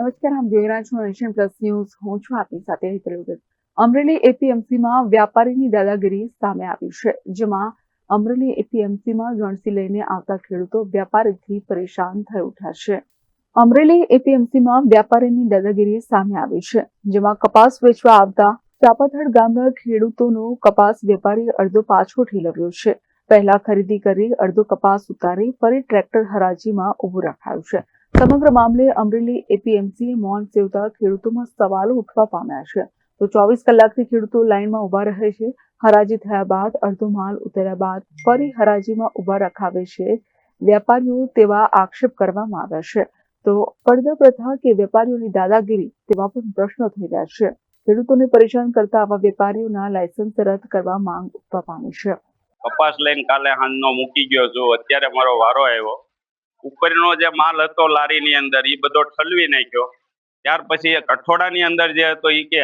નમસ્કાર, આમ જોઈ રહ્યા છો પ્લસ ન્યૂઝ. હું છું આપની સાથે હેતલ અમરેલી એપીએમસીમાં વ્યાપારીની દાદાગીરી સામે આવી છે, જેમાં અમરેલી એપીએમસીમાં ગણસી લઈને આવતા ખેડૂતો વ્યાપારીથી પરેશાન થઈ ઉઠ્યા છે. અમરેલી એપીએમસીમાં વ્યાપારીની દાદાગીરી સામે આવી છે, જેમાં કપાસ વેચવા આવતા ચાપાથડ ગામના ખેડૂતોનો કપાસ વેપારી અડધો પાછો ઠેલવ્યો છે. પહેલા ખરીદી કરી અડધો કપાસ ઉતારી, ફરી ટ્રેક્ટર હરાજીમાં ઊભું રખાયું છે. સમગ્ર મામલે અમરેલી એપીએમસીએ મૌન સેવતા ખેડૂતોમાં સવાલો ઉઠવા પામ્યા છે. તો ચોવીસ કલાકથી ખેડૂતો લાઇનમાં ઊભા રહે છે. હરાજી થયા બાદ અડધો માલ ઉતર્યા બાદ ફરી હરાજીમાં ઊભા રખાવે છે. વેપારીઓ તેવા આક્ષેપ કરવામાં આવ્યા છે. તો પડદા પ્રથા કે વેપારીઓની દાદાગીરી તેવા પણ પ્રશ્નો થઈ રહ્યા છે. ખેડૂતોને પરેશાન કરતા આવા વેપારીઓના લાયસન્સ રદ કરવા માંગ ઉઠવા પામી છે. કપાસ લઈને કાલે હાંજનો મૂકી ગયો છું. અત્યારે મારો વારો આવ્યો. ઉપરનો જે માલ હતો લારીની અંદર એ બધો ઠલવી નાખ્યો. ત્યાર પછી એક અઠવાડિયાની અંદર જે હતો એ કે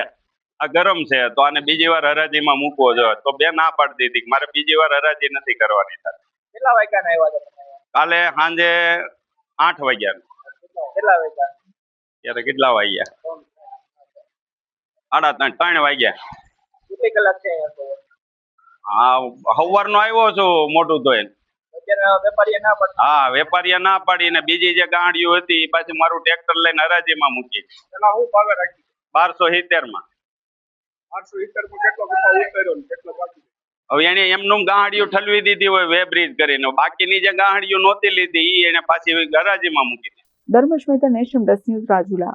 આ ગરમ છે તો આને બીજી વાર હરાજીમાં મૂકવો જોઈએ તો બે ના પાડી દીધી મારે બીજી વાર હરાજી નથી કરવાની થાય કેટલા વાગ્યાના આવ્યા કાલે સાંજે આઠ વાગ્યા કેટલા વાગ્યા? ત્યારે કેટલા વાગ્યા? સાડા ત્રણ ત્રણ વાગ્યા. કેટલી કલાક છે હા સવાર નો આવ્યો છું મોટું ધોઈને. વેપારીએ ના પાડી. ના બીજી જે ગાંડિયું હતી એ પાછી મારું ટ્રેક્ટર લઈને હરાજીમાં મૂકી. બારસો સિત્તેરમાં હવે એને એમનું ગાંડિયું ઠલવી દીધી હોય વેબ્રિજ કરીને. બાકીની જે ગાંડિયું નહોતી લીધી એને પાછી હરાજીમાં મૂકી દીધી. Dharmesh Mehta nation plus news Rajula.